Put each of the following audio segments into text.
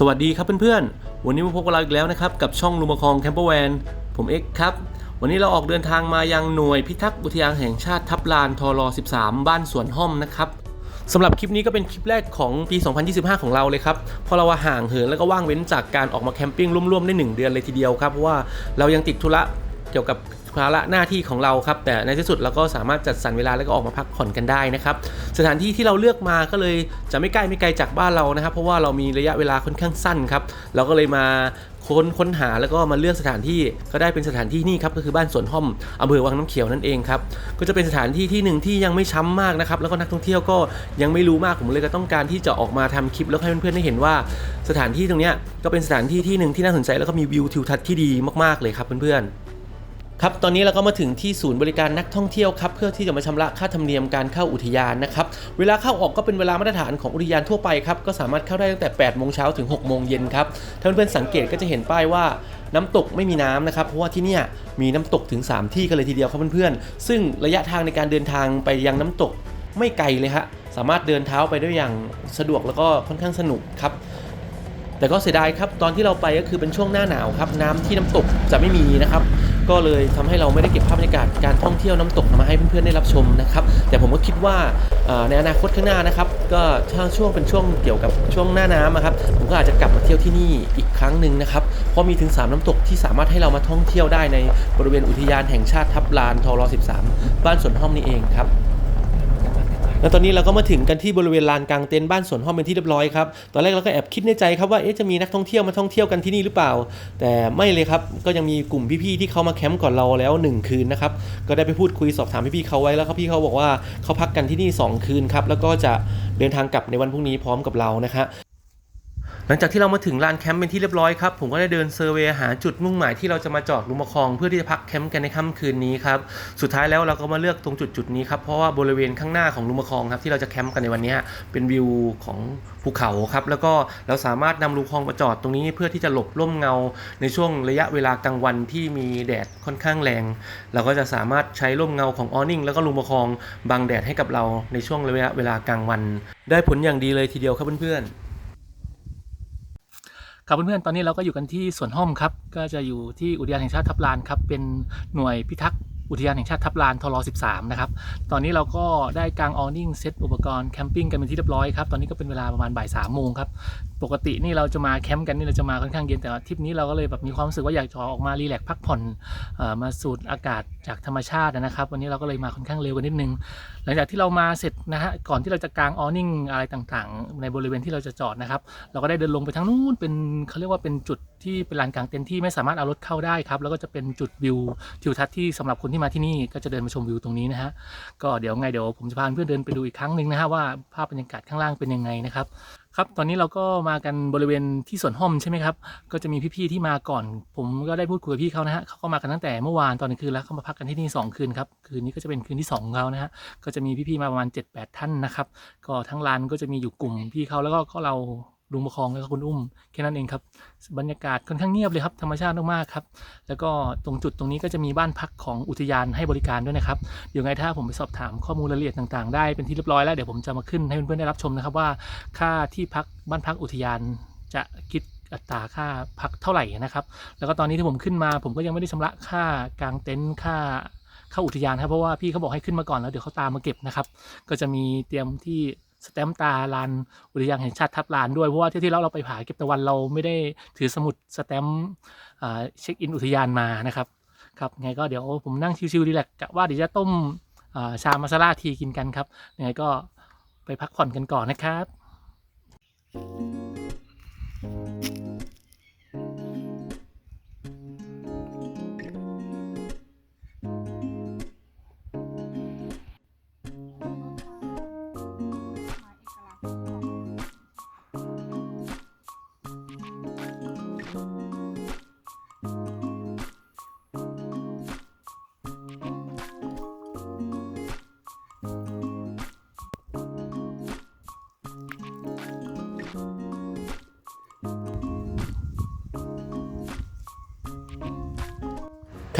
สวัสดีครับเพื่อนๆ วันนี้มาพบกับเราอีกแล้วนะครับ กับช่องลูมาคองแคมเปอร์แวนผมเอ็กครับ วันนี้เราออกเดินทางมายังหน่วยพิทักษ์อุทยานแห่งชาติทับลานทร13 บ้านสวนห้อมนะครับสำหรับคลิปนี้ก็เป็นคลิปแรกของปี 2025 ของเราเลยครับเพราะเราว่าห่างเหินแล้วก็ว่างเว้นจากการออกมาแคมปิ้งร่วมๆ ได้ 1 เดือนเลยทีเดียวครับ เพราะว่าเรายังติดธุระเกี่ยวกับ ภาระหน้าที่ของเราครับ แต่ในที่สุดเราก็สามารถจัดสรรเวลาแล้วก็ออกมาพักผ่อนกันได้นะครับ สถานที่ที่เราเลือกมาก็เลยจะไม่ใกล้ไม่ไกลจากบ้านเรานะครับ เพราะว่าเรามีระยะเวลาค่อนข้างสั้นครับ เราก็เลยมาค้นค้นหาแล้วก็มาเลือกสถานที่ก็ได้เป็นสถานที่นี่ครับก็คือบ้านสวนห้อมอำเภอวังน้ำเขียวนั่นเองครับก็จะเป็นสถานที่ที่หนึ่งที่ยังไม่ช้ำมากนะครับแล้วก็นักท่องเที่ยวก็ยังไม่รู้มากผมเลยก็ต้องการที่จะออกมาทำคลิปแล้วให้เพื่อนๆได้เห็นว่า สถานที่ตรงนี้ก็เป็นสถานที่ที่หนึ่งที่น่าสนใจแล้วก็มีวิวทิวทัศน์ที่ดีมากๆเลยครับเพื่อนๆ ครับ ตอนนี้เราก็มาถึงที่ศูนย์บริการนักท่องเที่ยวครับเพื่อที่จะมาชำระค่าธรรมเนียมการเข้าอุทยานนะครับ เวลาเข้าออกก็เป็นเวลามาตรฐานของอุทยานทั่วไปครับ ก็สามารถเข้าได้ตั้งแต่8โมงเช้าถึง6โมงเย็นครับ ถ้าเพื่อนๆสังเกตก็จะเห็นป้ายว่าน้ำตกไม่มีน้ำนะครับ เพราะว่าที่นี่มีน้ำตกถึง 3 ที่กันเลยทีเดียวครับเพื่อนๆ ซึ่งระยะทางในการเดินทางไปยังน้ำตกไม่ไกลเลยฮะ สามารถเดินเท้าไปได้อย่างสะดวกแล้วก็ค่อนข้างสนุกครับแต่ก็เสียดายครับตอนที่เราไปก็คือเป็นช่วงหน้าหนาวครับ น้ำที่น้ำตกจะไม่มีนะครับ ก็เลยทำให้เราไม่ได้เก็บภาพบรรยากาศการท่องเที่ยวน้ำตกมาให้เพื่อนๆได้รับชมนะครับ แต่ผมก็คิดว่าในอนาคตข้างหน้านะครับ ก็ถ้าช่วงเป็นช่วงเกี่ยวกับช่วงหน้าน้ำนะครับผมก็อาจจะกลับมาเที่ยวที่นี่อีกครั้งหนึ่งนะครับเพราะมีถึง 3 น้ำตกที่สามารถให้เรามาท่องเที่ยวได้ในบริเวณอุทยานแห่งชาติทับลานทร13 บ้านสวนห้อมนี่เองครับ แล้วตอนนี้เราก็มาถึงกันที่บริเวณลานกลางเต็นท์บ้านสวนห้องเป็นที่เรียบร้อยครับ ตอนแรกเราก็แอบคิดในใจครับว่าเอ๊ะจะมีนักท่องเที่ยวมาท่องเที่ยวกันที่นี่หรือเปล่า แต่ไม่เลยครับ ก็ยังมีกลุ่มพี่ๆที่เขามาแคมป์ก่อนเราแล้ว 1 คืนนะครับ ก็ได้ไปพูดคุยสอบถามพี่ๆเขาไว้แล้วครับพี่เขาบอกว่าเขาพักกันที่นี่ 2 คืนครับ แล้วก็จะเดินทางกลับในวันพรุ่งนี้พร้อมกับเรานะฮะ หลังจากที่เรามาถึงลานแคมป์เป็นที่เรียบร้อยครับ ผมก็ได้เดินเซอร์เวย์หาจุดมุ่งหมายที่เราจะมาจอดลุมคลองเพื่อที่จะพักแคมป์กันในค่ำคืนนี้ครับสุดท้ายแล้วเราก็มาเลือกตรงจุดจุดนี้ครับเพราะว่าบริเวณข้างหน้าของลุมคลองครับที่เราจะแคมป์กันในวันนี้เป็นวิวของภูเขาครับแล้วก็เราสามารถนำลุมคลองมาจอดตรงนี้เพื่อที่จะหลบร่มเงา ในช่วงระยะเวลากลางวันที่มีแดดค่อนข้างแรง เราก็จะสามารถใช้ร่มเงาของออนิ่งแล้วก็ลุมคลองบังแดดให้กับเราในช่วงระยะเวลากลางวัน ได้ผลอย่างดีเลยทีเดียวครับเพื่อนๆ ครับเพื่อนๆ ตอนนี้เราก็อยู่กันที่สวนห้อมครับ ก็จะอยู่ที่อุทยานแห่งชาติทับลานครับ เป็นหน่วยพิทักษ์อุทยานแห่งชาติทับลานทร13 นะครับ ตอนนี้เราก็ได้กางออนิ่งเซตอุปกรณ์แคมปิ้งกันเป็นที่เรียบร้อยครับ ตอนนี้ก็เป็นเวลาประมาณบ่ายสามโมงครับปกตินี่เราจะมาแคมป์กันนี่เราจะมาค่อนข้างเย็นแต่ว่าทริปนี้เราก็เลยแบบมีความรู้สึกว่าอยากจะออกมารีแลกพักผ่อนมาสูดอากาศจากธรรมชาตินะครับ วันนี้เราก็เลยมาค่อนข้างเร็วกันนิดนึง หลังจากที่เรามาเสร็จนะฮะก่อนที่เราจะกางออนิ่งอะไรต่างๆ ในบริเวณที่เราจะจอดนะครับ เราก็ได้เดินลงไปทางนู้นเป็นเขาเรียกว่าเป็นจุดที่เป็นลานกลางเต็นท์ที่ไม่สามารถเอารถเข้าได้ครับแล้วก็จะเป็นจุดวิวทิวทัศน์ที่สำหรับคนที่มาที่นี่ก็จะเดินมาชมวิวตรงนี้นะฮะก็เดี๋ยวไงเดี๋ยวผมจะพาเพื่อนเดินไปดูอีกครั้งหนึ่งนะฮะว่าภาพบรรยากาศข้างล่างเป็นยังไงนะครับ ครับตอนนี้เราก็มากันบริเวณที่สวนห้อมใช่ไหมครับ ก็จะมีพี่ๆที่มาก่อน ผมก็ได้พูดคุยกับพี่เขานะฮะเขาก็มากันตั้งแต่เมื่อวานตอนกลางคืนแล้วเขามาพักกันที่นี่สองคืนครับคืนนี้ก็จะเป็นคืนที่สองของเขานะฮะก็จะมีพี่ๆมาประมาณ 7-8 ท่านนะครับ ก็ทั้งลานก็จะมีอยู่กลุ่มพี่เขาแล้วก็เรา ลุงประคองแล้วก็คุณอุ้มแค่นั้นเองครับ บรรยากาศค่อนข้างเงียบเลยครับธรรมชาติมากๆครับ แล้วก็ตรงจุดตรงนี้ก็จะมีบ้านพักของอุทยานให้บริการด้วยนะครับเดี๋ยวไงถ้าผมไปสอบถามข้อมูลรายละเอียดต่างๆ ได้เป็นที่เรียบร้อยแล้วเดี๋ยวผมจะมาขึ้นให้เพื่อนๆได้รับชมนะครับว่าค่าที่พักบ้านพักอุทยานจะคิดอัตราค่าพักเท่าไหร่นะครับ แล้วก็ตอนนี้ที่ผมขึ้นมา ผมก็ยังไม่ได้ชำระค่ากางเต็นท์ค่าเข้าอุทยานครับเพราะว่าพี่เขาบอกให้ขึ้นมาก่อนแล้วเดี๋ยวเขาตามมาเก็บนะครับ ก็จะมีเตรียมที่ สแตมตาลานอุทยานแห่งชาติทับลานด้วยเพราะว่าที่ที่แล้วเราไปผาเก็บตะวันเราไม่ได้ถือสมุดสแตมเช็คอินอุทยานมานะครับครับไงก็เดี๋ยวผมนั่งชิวๆดีแหลกซ์กะว่าเดี๋ยวจะต้มชามาซาลาทีกินกันครับยังไงก็ไปพักผ่อนกันก่อนนะครับเ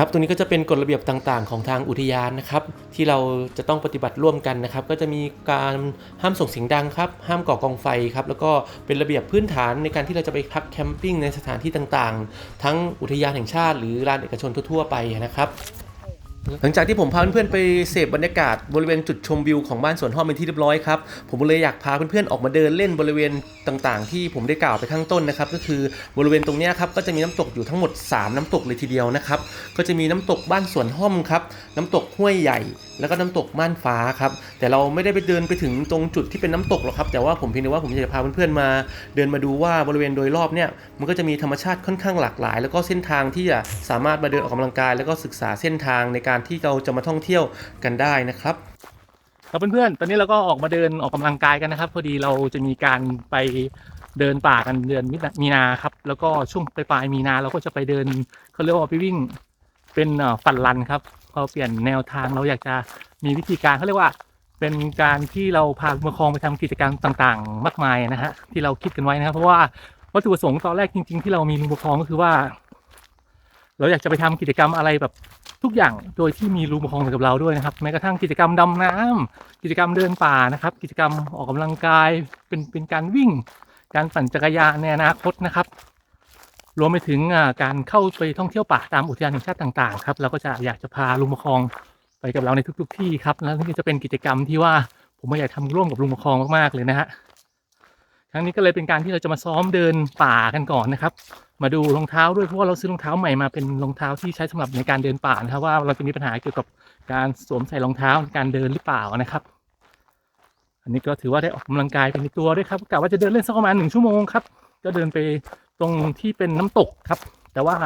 ครับตรงนี้ก็จะเป็นกฎระเบียบต่างๆ ของทางอุทยานนะครับ ที่เราจะต้องปฏิบัติร่วมกันนะครับ ก็จะมีการห้ามส่งเสียงดังครับ ห้ามก่อกองไฟครับ แล้วก็เป็นระเบียบพื้นฐานในการที่เราจะไปพักแคมปิ้งในสถานที่ต่างๆ ทั้งอุทยานแห่งชาติ หรือลานเอกชนทั่วๆไปนะครับ หลังจากที่ผมพาเพื่อนๆไปเสพบรรยากาศบริเวณจุดชมวิวของบ้านสวนห้อมเป็นที่เรียบร้อยครับผมเลยอยากพาเพื่อนๆออกมาเดินเล่นบริเวณต่างๆ ที่ผมได้กล่าวไปข้างต้นนะครับก็คือบริเวณตรงนี้ครับก็จะมีน้ำตกอยู่ทั้งหมด 3 น้ำตกเลยทีเดียวนะครับก็จะมีน้ำตกบ้านสวนห้อมครับน้ำตกห้วยใหญ่ แล้วก็น้ำตกม่านฟ้าครับ แต่เราไม่ได้ไปเดินไปถึงตรงจุดที่เป็นน้ำตกหรอกครับ แต่ว่าผมเพียงแต่ว่าผมอยากจะพาเพื่อนๆมา เดินมาดูว่าบริเวณโดยรอบเนี่ยมันก็จะมีธรรมชาติค่อนข้างหลากหลาย แล้วก็เส้นทางที่จะสามารถมาเดินออกกำลังกาย แล้วก็ศึกษาเส้นทางในการที่เราจะมาท่องเที่ยวกันได้นะครับครับเพื่อนๆ ตอนนี้เราก็ออกมาเดินออกกำลังกายกันนะครับ พอดีเราจะมีการไปเดินป่ากันเดือนมีนาครับ แล้วก็ช่วงปลายๆมีนาเราก็จะไปเดินเขาเรียกว่าไปวิ่งเป็นเอ่อฟันรันครับ เราเปลี่ยนแนวทางเราอยากจะมีวิธีการเขาเรียกว่า เป็นการที่เราพาผู้ปกครองไปทำกิจกรรมต่างๆ มากมายนะฮะที่เราคิดกันไว้นะครับ เพราะว่าวัตถุประสงค์ตอนแรกจริง ๆ ที่เรามีผู้ปกคองก็คือว่า เราอยากจะไปทำกิจกรรมอะไรแบบทุกอย่างโดยที่มีรูปกคองอยู่กับเราด้วยนะครับ แม้กระทั่งกิจกรรมดำน้ำกิจกรรมเดินป่านะครับ กิจกรรมออกกำลังกายเป็นเป็นการวิ่ง การปั่นจักรยานในอนาคตนะครับ รวมไปถึงการเข้าไปท่องเที่ยวป่าตามอุทยานแห่งชาติต่างๆครับเราก็จะอยากจะพาลุงประคองไปกับเราในทุก ๆ ที่ครับแล้วนี่ก็จะเป็นกิจกรรมที่ว่าผมอยากทำร่วมกับลุงประคองมากๆเลยนะฮะครั้งนี้ก็เลยเป็นการที่เราจะมาซ้อมเดินป่ากันก่อนนะครับ มาดูรองเท้าด้วยเพราะว่าเราซื้อรองเท้าใหม่มาเป็นรองเท้าที่ใช้สำหรับในการเดินป่านะครับว่าเราจะมีปัญหาเกี่ยวกับการสวมใส่รองเท้าในการเดินหรือเปล่านะครับ อันนี้ก็ถือว่าได้ออกกำลังกายไปในตัวด้วยครับกะว่าจะเดินเล่นสักประมาณหนึ่งชั่วโมงครับก็เดินไป ตรงที่เป็นน้ำตกครับ แต่ว่า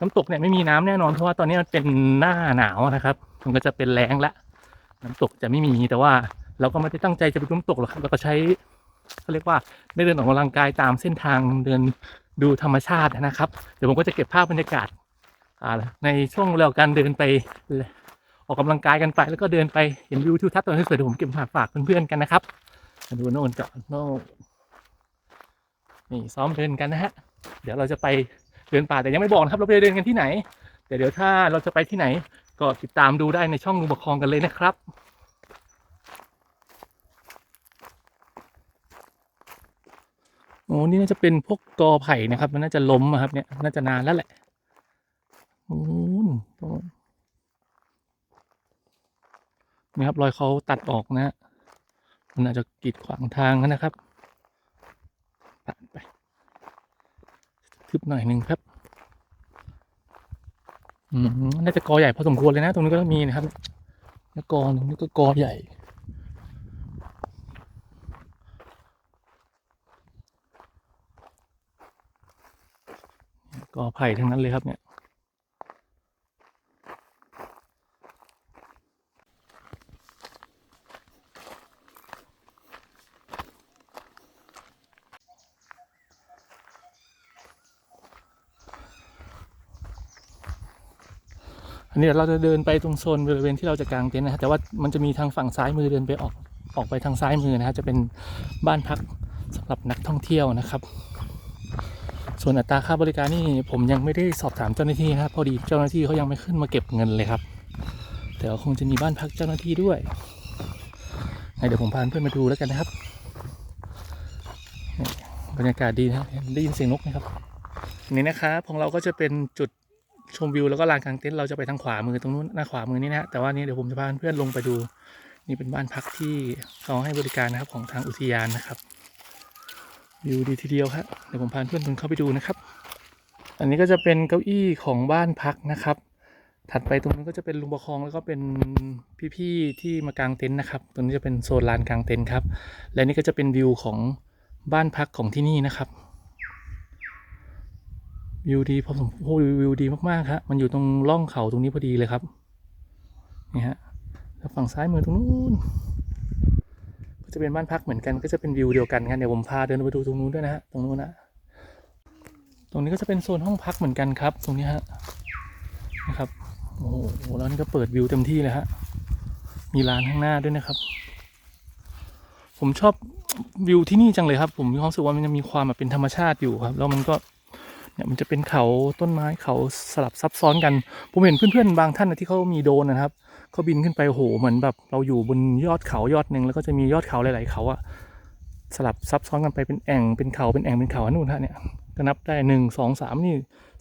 น้ำตกเนี่ยไม่มีน้ำแน่นอนเพราะว่าตอนนี้มันเป็นหน้าหนาวนะครับ มันก็จะเป็นแรงละ น้ำตกจะไม่มีแต่ว่าเราก็ไม่ได้ตั้งใจจะไปน้ำตกหรอกครับเราก็ใช้เขาเรียกว่าได้เดินออกกำลังกายตามเส้นทางเดินดูธรรมชาตินะครับ เดี๋ยวผมก็จะเก็บภาพบรรยากาศในช่วงเวลาการเดินไปออกกำลังกายกันไป แล้วก็เดินไปเห็นวิวทิวทัศน์ตอนที่สวยเดี๋ยวผมเก็บมาฝากเพื่อนๆกันนะครับมาดูโน่นก่อนโน่นนี่ซ้อมเดินกันนะฮะ เดี๋ยวเราจะไปเดินป่าแต่ยังไม่บอกนะครับ เราไปเดินกันที่ไหน แต่เดี๋ยวถ้าเราจะไปที่ไหน ก็ติดตามดูได้ในช่องลุงประคองกันเลยนะครับโอ้นี่น่าจะเป็นพวกกอไผ่นะครับ มันน่าจะล้มอะครับ เนี่ยน่าจะนานแล้วแหละโอ้นนี่ครับรอยเขาตัดออกนะฮะมันอาจจะกีดขวางทางนะครับผ่านไป ทึบหน่อยหนึ่งครับอืมน่าจะกอใหญ่พอสมควรเลยนะ ตรงนี้ก็มีนะครับแล้วกอตรงนี้ก็กอใหญ่กอไผ่ทั้งนั้นเลยครับเนี่ย นนี้เดี๋ยวเราจะเดินไปตรงโซนบริเวณที่เราจะกางเต็นท์นะครับแต่ว่ามันจะมีทางฝั่งซ้ายมือเดินไปออกออกไปทางซ้ายมือนะครับจะเป็นบ้านพักสำหรับนักท่องเที่ยวนะครับ ส่วนอัตราค่าบริการนี่ผมยังไม่ได้สอบถามเจ้าหน้าที่นะครับพอดีเจ้าหน้าที่เขายังไม่ขึ้นมาเก็บเงินเลยครับแต่ว่าคงจะมีบ้านพักเจ้าหน้าที่ด้วยเดี๋ยวผมพาเพื่อนมาดูแล้วกันนะครับบรรยากาศดีนะได้ยินเสียงนกไหมครับนี่นะครับของเราก็จะเป็นจุด ชมวิวแล้วก็ลานกลางเต็นท์เราจะไปทางขวามือตรงนู้นหน้าขวามือนี่นะฮะแต่ว่านี่เดี๋ยวผมจะพาเพื่อนลงไปดู นี่เป็นบ้านพักที่เขาให้บริการนะครับของทางอุทยานนะครับวิวดีทีเดียวครับเดี๋ยวผมพาเพื่อนๆเข้าไปดูนะครับ อันนี้ก็จะเป็นเก้าอี้ของบ้านพักนะครับ ถัดไปตรงนู้นก็จะเป็นลุงประคองแล้วก็เป็นพี่ๆที่มากางเต็นท์นะครับ ตรงนี้จะเป็นโซนลานกลางเต็นท์ครับ และนี่ก็จะเป็นวิวของบ้านพักของที่นี่นะครับ วิวดีพอสมโอ้ยวิวดีมากๆครับมันอยู่ตรงร่องเขาตรงนี้พอดีเลยครับนี่ฮะแล้วฝั่งซ้ายมือตรงนู้นก็จะเป็นบ้านพักเหมือนกันก็จะเป็นวิวเดียวกันกันเดี๋ยวผมพาเดินไปดูตรงนู้นด้วยนะฮะตรงนู้นนะตรงนี้ก็จะเป็นโซนห้องพักเหมือนกันครับ ตรงนี้ฮะนะครับโอ้โหแล้วนี่ก็เปิดวิวเต็มที่เลยฮะมีร้านข้างหน้าด้วยนะครับ ผมชอบวิวที่นี่จังเลยครับ ผมมีความรู้สึกว่ามันจะมีความแบบเป็นธรรมชาติอยู่ครับ แล้วมันก็ เนี่ยมันจะเป็นเขาต้นไม้เขาสลับซับซ้อนกัน ผมเห็นเพื่อนๆบางท่านนะที่เขามีโดนนะครับเขาบินขึ้นไปโหเหมือนแบบเราอยู่บนยอดเขายอดหนึ่งแล้วก็จะมียอดเขาหลาย ๆ เขาอะสลับซับซ้อนกันไปเป็นแอ่งเป็นเขาเป็นแอ่งเป็นเขาอันนู่นฮะเนี่ยก็นับได้หนึ่งสองสามนี่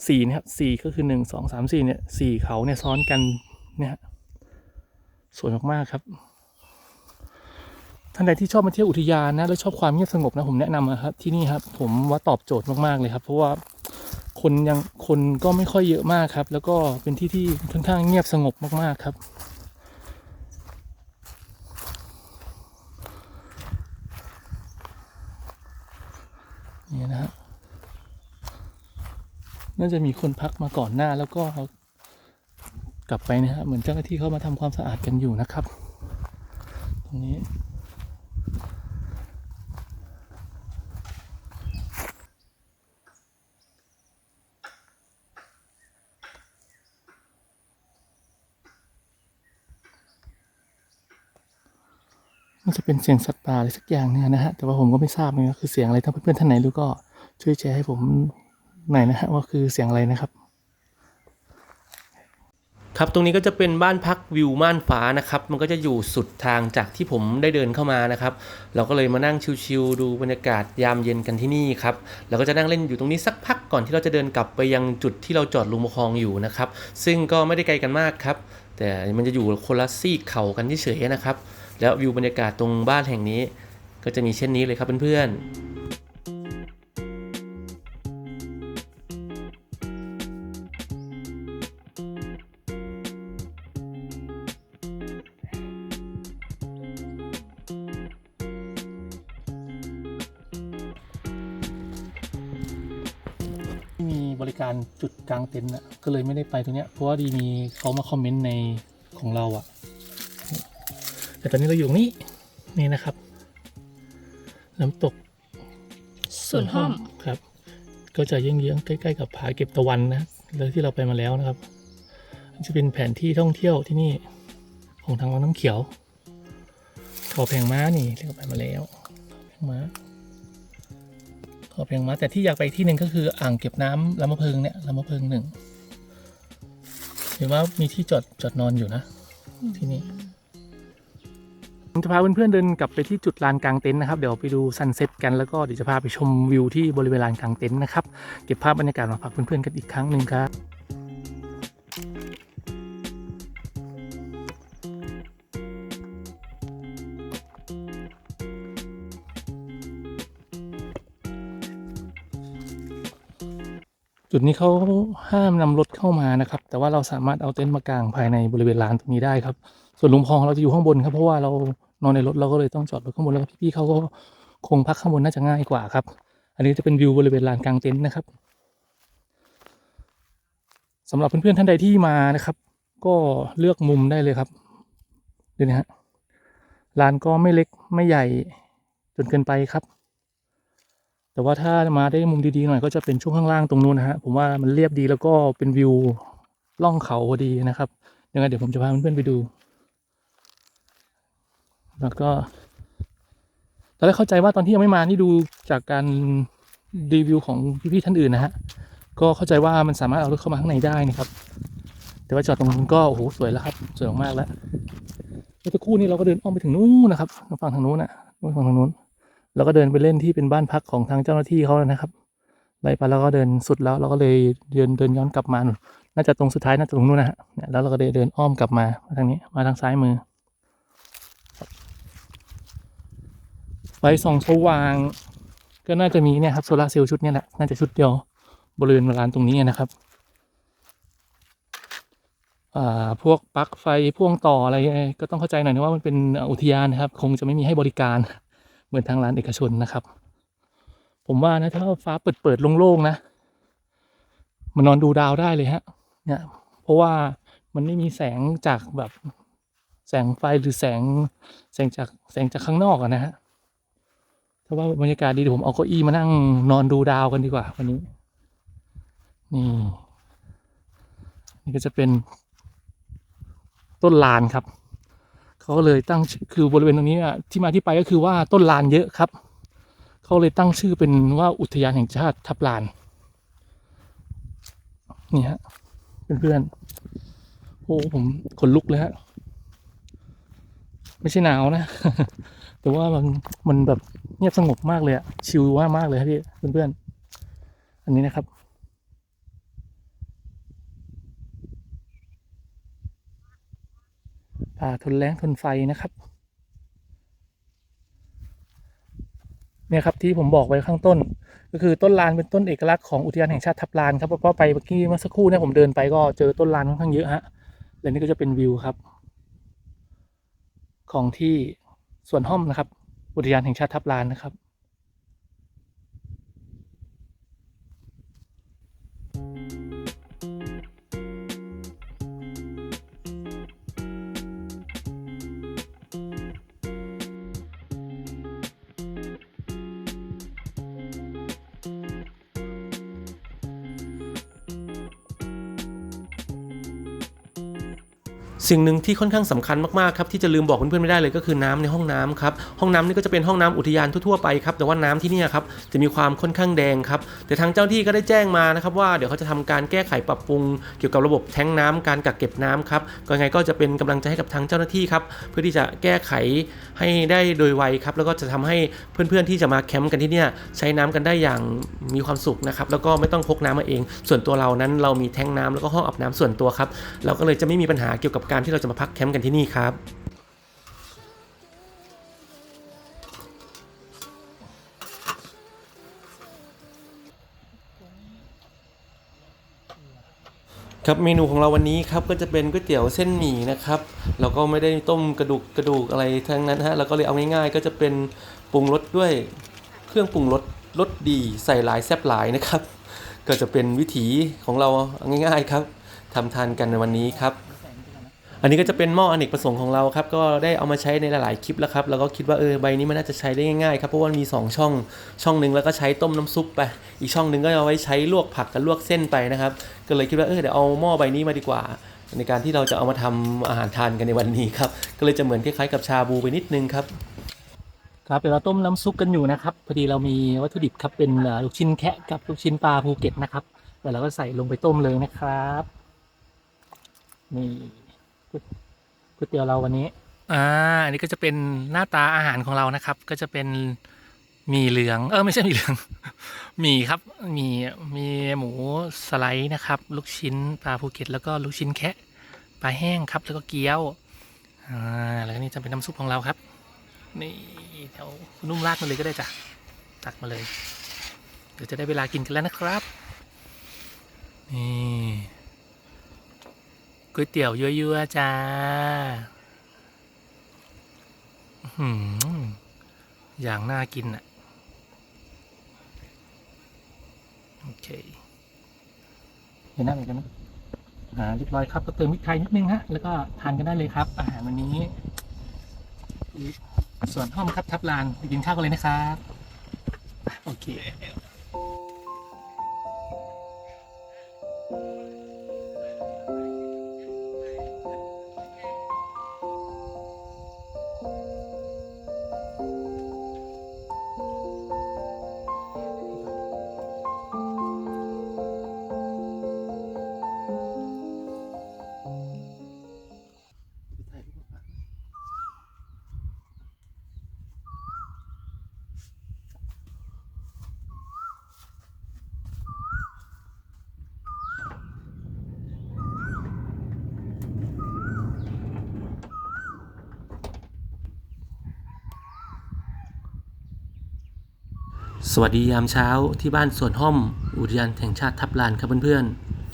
สี่นะครับสี่ก็คือหนึ่งสองสามสี่เนี่ยสี่เขาเนี่ยซ้อนกันเนี่ยสวยมากๆครับท่านใดที่ชอบมาเที่ยวอุทยานนะแล้วชอบความเงียบสงบนะผมแนะนำนะครับที่นี่ครับผมว่าตอบโจทย์มากๆเลยครับ เพราะว่า คนยังคนก็ไม่ค่อยเยอะมากครับ แล้วก็เป็นที่ที่ค่อนข้างเงียบสงบมากๆครับ นี่นะฮะน่าจะมีคนพักมาก่อนหน้าแล้วก็กลับไปนะฮะเหมือนเจ้าหน้าที่เขามาทำความสะอาดกันอยู่นะครับ ตรงนี้ มันจะเป็นเสียงสัตว์ป่าอะไรสักอย่างเนี่ยนะฮะ แต่ว่าผมก็ไม่ทราบเลยว่าคือเสียงอะไรถ้าเพื่อนๆท่านไหนรู้ก็ช่วยแชร์ให้ผมหน่อยนะฮะว่าคือเสียงอะไรนะครับ ครับตรงนี้ก็จะเป็นบ้านพักวิวม่านฟ้านะครับ มันก็จะอยู่สุดทางจากที่ผมได้เดินเข้ามานะครับ เราก็เลยมานั่งชิวๆดูบรรยากาศยามเย็นกันที่นี่ครับเราก็จะนั่งเล่นอยู่ตรงนี้สักพักก่อนที่เราจะเดินกลับไปยังจุดที่เราจอดลุมคลองอยู่นะครับ ซึ่งก็ไม่ได้ไกลกันมากครับ แต่มันจะอยู่คนละซีกเขากันเฉยๆนะครับ แล้ววิวบรรยากาศตรงบ้านแห่งนี้ ก็จะมีเช่นนี้เลยครับเพื่อนๆมีบริการจุดกลางเต็นท์อะก็เลยไม่ได้ไปตรงเนี้ยเพราะว่าดีมีเขามาคอมเมนต์ในของเราอะ แต่ตอนนี้เราอยู่ตรงนี้นี่นะครับ น้ำตกส่วนห้อมครับ ก็จะเยื้องๆใกล้ๆกับผาเก็บตะวันนะแล้วที่เราไปมาแล้วนะครับอันจะเป็นแผนที่ท่องเที่ยวที่นี่ ของทางวังน้ำเขียวเขาแพงม้านี่เรียกว่าไปมาแล้วแพงม้าขอเพียงมาแต่ที่อยากไปอีกที่หนึ่งก็คืออ่างเก็บน้ำลำมะเพิงเนี่ยลำมะเพิงหนึ่งเห็นว่ามีที่จอดจอดนอนอยู่นะ ที่นี่ ผมจะพาเพื่อนๆเดินกลับไปที่จุดลานกลางเต็นท์นะครับ เดี๋ยวไปดูซันเซ็ตกันแล้วก็เดี๋ยวจะพาไปชมวิวที่บริเวณลานกลางเต็นท์นะครับ เก็บภาพบรรยากาศมาฝากเพื่อนๆกันอีกครั้งหนึ่งครับจุดนี้เขาห้ามนำรถเข้ามานะครับ แต่ว่าเราสามารถเอาเต็นท์มากางภายในบริเวณลานตรงนี้ได้ครับ ส่วนลุมพองเราจะอยู่ข้างบนครับ เพราะว่าเรา นอนในรถเราก็เลยต้องจอดรถข้างบนแล้วพี่ๆเขาก็คงพักข้างบนน่าจะง่ายกว่าครับ อันนี้จะเป็นวิวบริเวณลานกลางเต็นท์นะครับสำหรับเพื่อนๆท่านใดที่มานะครับ ก็เลือกมุมได้เลยครับดูนะฮะลานก็ไม่เล็กไม่ใหญ่จนเกินไปครับ แต่ว่าถ้ามาได้มุมดีๆหน่อยก็จะเป็นช่วงข้างล่างตรงนู้นนะฮะผมว่ามันเรียบดีแล้วก็เป็นวิวล่องเขาพอดีนะครับยังไงเดี๋ยวผมจะพาเพื่อนๆไปดู แล้วก็ตอนแรกเข้าใจว่าตอนที่ยังไม่มานี่ดูจากการรีวิวของพี่ๆท่านอื่นนะฮะก็เข้าใจว่ามันสามารถเอารถเข้ามาข้างในได้นะครับ แต่ว่าจอดตรงนู้นก็โอ้โหสวยแล้วครับสวยมากแล้วเมื่อสักครู่นี้เราก็เดินอ้อมไปถึงนู้นนะครับฝั่งทางนู้นน่ะนู้นฝั่งทางนู้นแล้วก็เดินไปเล่นที่เป็นบ้านพักของทางเจ้าหน้าที่เขานะครับไล่ไปแล้วก็เดินสุดแล้วเราก็เลยเดินเดินย้อนกลับมานู่นน่าจะตรงสุดท้ายน่าจะตรงนู้นนะฮะเนี่ยแล้วเราก็เดินเดินอ้อมกลับมาทางนี้มาทางซ้ายมือ ไฟส่องสว่าง ก็น่าจะมีเนี่ยครับโซลาร์เซลล์ชุดนี้แหละน่าจะชุดเดียวบริเวณร้านตรงนี้นะครับอ่าพวกปลั๊กไฟพ่วงต่ออะไรก็ต้องเข้าใจหน่อยนะว่ามันเป็นอุทยานนะครับ คงจะไม่มีให้บริการเหมือนทางร้านเอกชนนะครับ ผมว่านะถ้าฟ้าเปิดเปิดโล่งๆนะมานนอนดูดาวได้เลยฮะเนี่ยเพราะว่ามันไม่มีแสงจากแบบแสงไฟหรือแสงแสงจากแสงจากข้างนอกนะฮะ ถ้าว่าบรรยากาศดีเดี๋ยวผมเอาเก้าอี้มานั่งนอนดูดาวกันดีกว่าวันนี้ นี่ นี่ก็จะเป็น ต้นลานครับ เขาเลยตั้งคือบริเวณตรงนี้อะที่มาที่ไปก็คือว่าต้นลานเยอะครับ เขาเลยตั้งชื่อเป็นว่าอุทยานแห่งชาติทับลาน นี่ฮะเพื่อนๆโอ้ผมขนลุกเลยฮะ ไม่ใช่หนาวนะ แต่ว่ามันมันแบบเงียบสงบมากเลยอะชิลว่ามากเลยครับพี่เพื่อนๆอันนี้นะครับป่าทนแรงทนไฟนะครับ เนี่ยครับที่ผมบอกไว้ข้างต้น ก็คือต้นลานเป็นต้นเอกลักษณ์ของอุทยานแห่งชาติทับลานครับเพราะไปเมื่อกี้เมื่อสักครู่เนี่ยผมเดินไปก็เจอต้นลานค่อนข้างเยอะฮะและนี่ก็จะเป็นวิวครับ ของที่ สวนห้อมนะครับ อุทยานแห่งชาติทับลานนะครับ สิ่งหนึ่งที่ค่อนข้างสำคัญมากๆครับที่จะลืมบอกเพื่อนๆไม่ได้เลยก็คือน้ำในห้องน้ำครับห้องน้ำนี่ก็จะเป็นห้องน้ำอุทยานทั่วๆไปครับแต่ว่าน้ำที่นี่ครับจะมีความค่อนข้างแดงครับแต่ทางเจ้าหน้าที่ก็ได้แจ้งมานะครับว่าเดี๋ยวเขาจะทำการแก้ไขปรับปรุง เกี่ยวกับระบบแท้งน้ำการกักเก็บน้ำครับก็ไงก็จะเป็นกำลังใจให้กับทางเจ้าหน้าที่ครับเพื่อที่จะแก้ไขให้ได้โดยไวครับแล้วก็จะทำให้เพื่อนๆที่จะมาแคมป์กันที่นี่ใช้น้ำกันได้อย่างมีความสุขนะครับแล้วก็ไม่ต้องพกน้ำมาเอง ส่วนตัวเรานั้นเรามีแท้งน้ำแล้วก็ห้องอาบน้ำส่วนตัวครับเราก็เลยจะไม่มีปัญหาเกี่ยวกับการที่เราจะมาพักแคมป์กันที่นี่ครับครับเมนูของเราวันนี้ครับก็จะเป็นก๋วยเตี๋ยวเส้นหมี่นะครับเราก็ไม่ได้ต้มกระดูกกระดูกอะไรทั้งนั้นฮะเราก็เลยเอาง่ายๆ ก็จะเป็นปรุงรสด้วยเครื่องปรุงรสรสดีใส่หลายแซ่บหลายนะครับ ก็จะเป็นวิถีของเราง่ายๆครับทำทานกันในวันนี้ครับ อันนี้ก็จะเป็นหม้ออเนกประสงค์ของเราครับก็ได้เอามาใช้ในหลายๆคลิปแล้วครับแล้วก็คิดว่าเออใบนี้มันน่าจะใช้ได้ง่ายๆครับเพราะว่ามี 2 ช่องช่องหนึ่งแล้วก็ใช้ต้มน้ำซุปไปอีกช่องหนึ่งก็เอาไว้ใช้ลวกผักกับลวกเส้นไปนะครับก็เลยคิดว่าเออเดี๋ยวเอาหม้อใบนี้มาดีกว่า ในการที่เราจะเอามาทำอาหารทานกันในวันนี้ครับก็เลยจะเหมือนคล้ายๆกับชาบูไปนิดนึงครับครับเดี๋ยวเราต้มน้ำซุปกันอยู่นะครับพอดีเรามีวัตถุดิบครับเป็นลูกชิ้นแคะกับลูกชิ้นปลาภูเก็ตนะครับเดี๋ยวเราก็ใส่ลงไปต้มเลยนะครับนี่ ก๋วยเตี๋ยวเราวันนี้ อ่า อันนี้ก็จะเป็นหน้าตาอาหารของเรานะครับ ก็จะเป็นหมี่เหลือง เออไม่ใช่หมี่เหลือง หมี่ครับ หมี่ มีหมูสไลด์นะครับ ลูกชิ้นปลาภูเก็ต แล้วก็ลูกชิ้นแคะปลาแห้งครับ แล้วก็เกี๊ยว อ่า แล้วก็นี่จะเป็นน้ำซุปของเราครับ นี่เดี๋ยวนุ่มราดมาเลยก็ได้จ้ะ ตักมาเลย เดี๋ยวจะได้เวลากินกันแล้วนะครับ นี่ ก๋วยเตี๋ยวยั่วๆจ้าอื้อหืออย่างน่ากินอะ โอเค เห็นหน้าเหมือนกันไหมอ่าเรียบร้อยครับ ก็เติมพริกไทยนิดนึงฮะ แล้วก็ทานกันได้เลยครับ อาหารวันนี้ ส่วนห้องครับทับลานไปกินข้าวกันเลยนะครับ โอเค วัสดียามเช้าที่บ้านสวนห้อม อุทยานแห่งชาติทับลานครับเพื่อน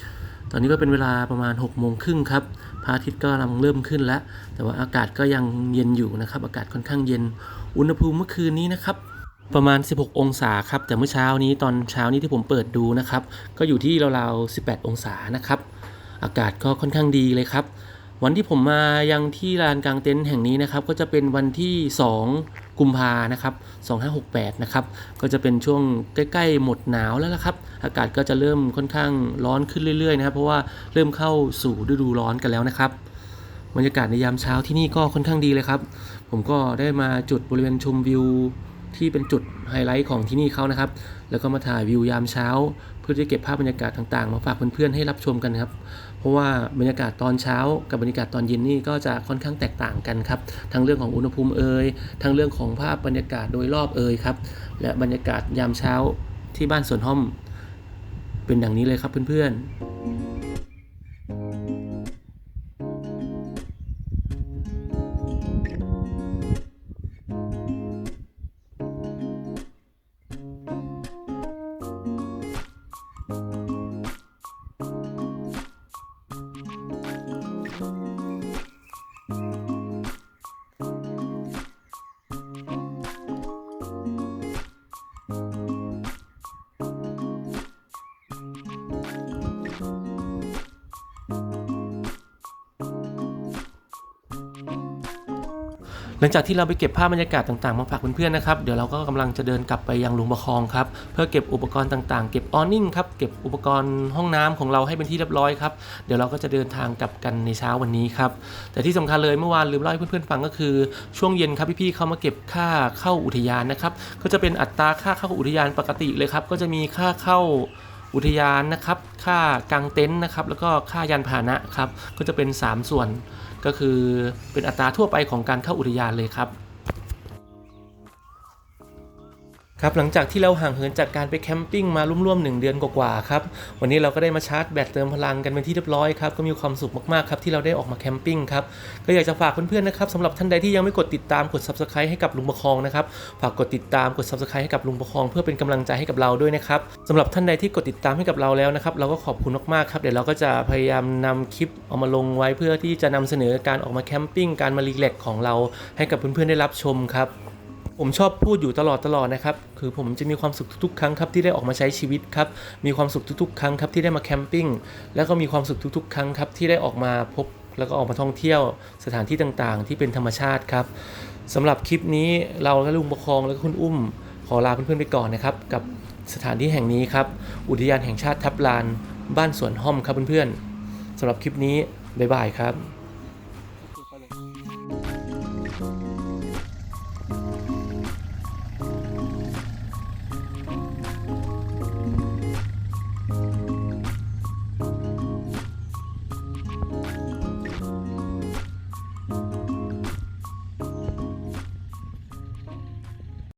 ๆ ตอนนี้ก็เป็นเวลาประมาณ6โมงครึ่งครับ พระอาทิตย์ก็กำลังเริ่มขึ้นแล้ว แต่ว่าอากาศก็ยังเย็นอยู่นะครับ อากาศค่อนข้างเย็น อุณหภูมิเมื่อคืนนี้นะครับ ประมาณ 16 องศาครับ แต่เมื่อเช้านี้ตอนเช้านี้ที่ผมเปิดดูนะครับ ก็อยู่ที่ราวๆ 18 องศานะครับ อากาศก็ค่อนข้างดีเลยครับ วันที่ผมมายังที่ลานกลางเต็นท์แห่งนี้นะครับ ก็จะเป็นวันที่ 2 กุมภานะครับ2568นะครับก็จะเป็นช่วงใกล้ๆหมดหนาวแล้วละครับ อากาศก็จะเริ่มค่อนข้างร้อนขึ้นเรื่อยๆนะครับ เพราะว่าเริ่มเข้าสู่ฤดูร้อนกันแล้วนะครับบรรยากาศในยามเช้าที่นี่ก็ค่อนข้างดีเลยครับ ผมก็ได้มาจุดบริเวณชมวิวที่เป็นจุดไฮไลท์ของที่นี่เขานะครับ แล้วก็มาถ่ายวิวยามเช้า เพื่อจะเก็บภาพบรรยากาศต่างๆ มาฝากเพื่อนๆให้รับชมกันครับ เพราะว่าบรรยากาศตอนเช้ากับบรรยากาศตอนเย็นนี่ก็จะค่อนข้างแตกต่างกันครับทั้งเรื่องของอุณหภูมิเอ่ยทั้งเรื่องของภาพบรรยากาศโดยรอบเอ่ยครับและบรรยากาศยามเช้าที่บ้านสวนห้อม เป็นดังนี้เลยครับเพื่อนๆ หลังจากที่เราไปเก็บภาพบรรยากาศต่างๆ มาฝากเพื่อนๆนะครับ เดี๋ยวเราก็กำลังจะเดินกลับไปยังหลุมประคองครับ เพื่อเก็บอุปกรณ์ต่างๆ เก็บออนิ่งครับ เก็บอุปกรณ์ห้องน้ำของเราให้เป็นที่เรียบร้อยครับ เดี๋ยวเราก็จะเดินทางกลับกันในเช้าวันนี้ครับ แต่ที่สำคัญเลยเมื่อวานลืมเล่าให้เพื่อนๆฟังก็คือ ช่วงเย็นครับพี่ๆเขามาเก็บค่าเข้าอุทยานนะครับ ก็จะเป็นอัตราค่าเข้าอุทยานปกติเลยครับ ก็จะมีค่าเข้าอุทยานนะครับ ค่ากางเต็นท์นะครับ แล้วก็ค่ายานพาหนะครับ ก็จะเป็น 3 ส่วน ก็คือเป็นอัตราทั่วไปของการเข้าอุทยานเลยครับ ครับหลังจากที่เราห่างเหินจากการไปแคมปิ้งมาร่วมๆ1เดือนกว่าๆครับวันนี้เราก็ได้มาชาร์จแบตเติมพลังกันเป็นที่เรียบร้อยครับก็มีความสุขมากๆครับที่เราได้ออกมาแคมปิ้งครับก็อยากจะฝากเพื่อนๆนะครับสำหรับท่านใดที่ยังไม่กดติดตามกด subscribe ให้กับลุงประคองนะครับฝากกดติดตามกด subscribe ให้กับลุงประคอง เพื่อเป็นกำลังใจให้กับเราด้วยนะครับสำหรับท่านใดที่กดติดตามให้กับเราแล้วนะครับเราก็ขอบคุณมากๆครับเดี๋ยวเราก็จะพยายามนำคลิปเอามาลงไว้เพื่อที่จะนำเสนอการออกมาแคมปิ้งการมารีแลกของเราให้กับเพื่อนๆได้รับชมครับ ผมชอบพูดอยู่ตลอดตลอดนะครับ คือผมจะมีความสุขทุกๆครั้งครับที่ได้ออกมาใช้ชีวิตครับ มีความสุขทุกๆ ครั้งครับที่ได้มาแคมปิ้ง แล้วก็มีความสุขทุกๆ ครั้งครับที่ได้ออกมาพบแล้วก็ออกมาท่องเที่ยวสถานที่ต่างๆ ที่เป็นธรรมชาติครับสำหรับคลิปนี้เราและลุงประคองและก็คุณอุ้ม ขอลาเพื่อนๆไปก่อนนะครับกับสถานที่แห่งนี้ครับ อุทยานแห่งชาติทับลาน บ้านสวนห้อมครับเพื่อนๆสำหรับคลิปนี้บ๊ายบายครับ